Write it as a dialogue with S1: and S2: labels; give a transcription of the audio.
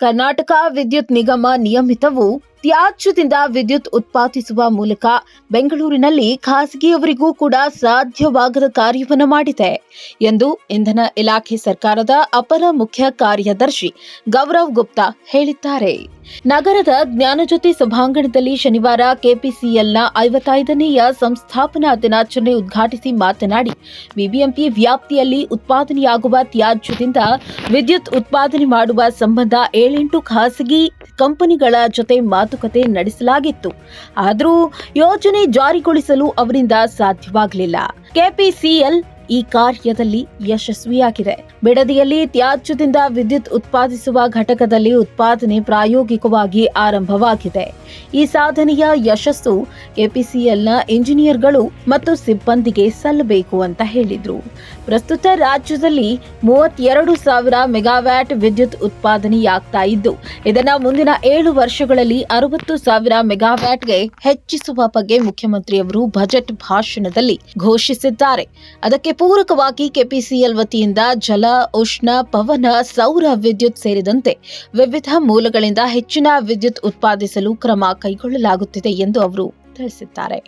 S1: ಕರ್ನಾಟಕ ವಿದ್ಯುತ್ ನಿಗಮ ನಿಯಮಿತವು ತ್ಯಾಜ್ಯದಿಂದ ವಿದ್ಯುತ್ ಉತ್ಪಾದಿಸುವ ಮೂಲಕ ಬೆಂಗಳೂರಿನಲ್ಲಿ ಖಾಸಗಿಯವರಿಗೂ ಕೂಡ ಸಾಧ್ಯವಾಗದ ಕಾರ್ಯವನ್ನು ಮಾಡಿದೆ ಎಂದು ಇಂಧನ ಇಲಾಖೆ ಸರ್ಕಾರದ ಅಪರ ಮುಖ್ಯ ಕಾರ್ಯದರ್ಶಿ ಗೌರವ್ ಗುಪ್ತಾ ಹೇಳಿದ್ದಾರೆ. ನಗರದ ಜ್ಞಾನಜ್ಯೋತಿ ಸಭಾಂಗಣದಲ್ಲಿ ಶನಿವಾರ ಕೆಪಿಸಿಎಲ್ನ ಐವತ್ತೈದನೆಯ ಸಂಸ್ಥಾಪನಾ ದಿನಾಚರಣೆ ಉದ್ಘಾಟಿಸಿ ಮಾತನಾಡಿ, ಬಿಬಿಎಂಪಿ ವ್ಯಾಪ್ತಿಯಲ್ಲಿ ಉತ್ಪಾದನೆಯಾಗುವ ತ್ಯಾಜ್ಯದಿಂದ ವಿದ್ಯುತ್ ಉತ್ಪಾದನೆ ಮಾಡುವ ಸಂಬಂಧ ಏಳೆಂಟು ಖಾಸಗಿ ಕಂಪನಿಗಳ ಜೊತೆ ಮಾತುಕತೆ ನಡೆಸಲಾಗಿತ್ತು. ಆದರೂ ಯೋಜನೆ ಜಾರಿಗೊಳಿಸಲು ಅವರಿಂದ ಸಾಧ್ಯವಾಗಲಿಲ್ಲ. ಕೆಪಿಸಿಎಲ್ ಈ ಕಾರ್ಯದಲ್ಲಿ ಯಶಸ್ವಿಯಾಗಿದೆ. ಬಿಡದಿಯಲ್ಲಿ ತ್ಯಾಜ್ಯದಿಂದ ವಿದ್ಯುತ್ ಉತ್ಪಾದಿಸುವ ಘಟಕದಲ್ಲಿ ಉತ್ಪಾದನೆ ಪ್ರಾಯೋಗಿಕವಾಗಿ ಆರಂಭವಾಗಿದೆ. ಈ ಸಾಧನೆಯ ಯಶಸ್ಸು ಕೆಪಿಸಿಎಲ್ನ ಇಂಜಿನಿಯರ್ಗಳು ಮತ್ತು ಸಿಬ್ಬಂದಿಗೆ ಸಲ್ಲಬೇಕು ಅಂತ ಹೇಳಿದ್ರು. ಪ್ರಸ್ತುತ ರಾಜ್ಯದಲ್ಲಿ ಮೂವತ್ತೆರಡು ಸಾವಿರ ಮೆಗಾವ್ಯಾಟ್ ವಿದ್ಯುತ್ ಉತ್ಪಾದನೆಯಾಗ್ತಾ ಇದ್ದು, ಇದನ್ನು ಮುಂದಿನ ಏಳು ವರ್ಷಗಳಲ್ಲಿ ಅರವತ್ತು ಸಾವಿರ ಮೆಗಾವ್ಯಾಟ್ಗೆ ಹೆಚ್ಚಿಸುವ ಬಗ್ಗೆ ಮುಖ್ಯಮಂತ್ರಿಯವರು ಬಜೆಟ್ ಭಾಷಣದಲ್ಲಿ ಘೋಷಿಸಿದ್ದಾರೆ. ಅದಕ್ಕೆ ಪೂರಕವಾಗಿ ಕೆಪಿಸಿಎಲ್ ವತಿಯಿಂದ ಜಲ, ಉಷ್ಣ, ಪವನ, ಸೌರ ವಿದ್ಯುತ್ ಸೇರಿದಂತೆ ವಿವಿಧ ಮೂಲಗಳಿಂದ ಹೆಚ್ಚಿನ ವಿದ್ಯುತ್ ಉತ್ಪಾದಿಸಲು ಕ್ರಮ ಕೈಗೊಳ್ಳಲಾಗುತ್ತಿದೆ ಎಂದು ಅವರು ತಿಳಿಸಿದ್ದಾರೆ.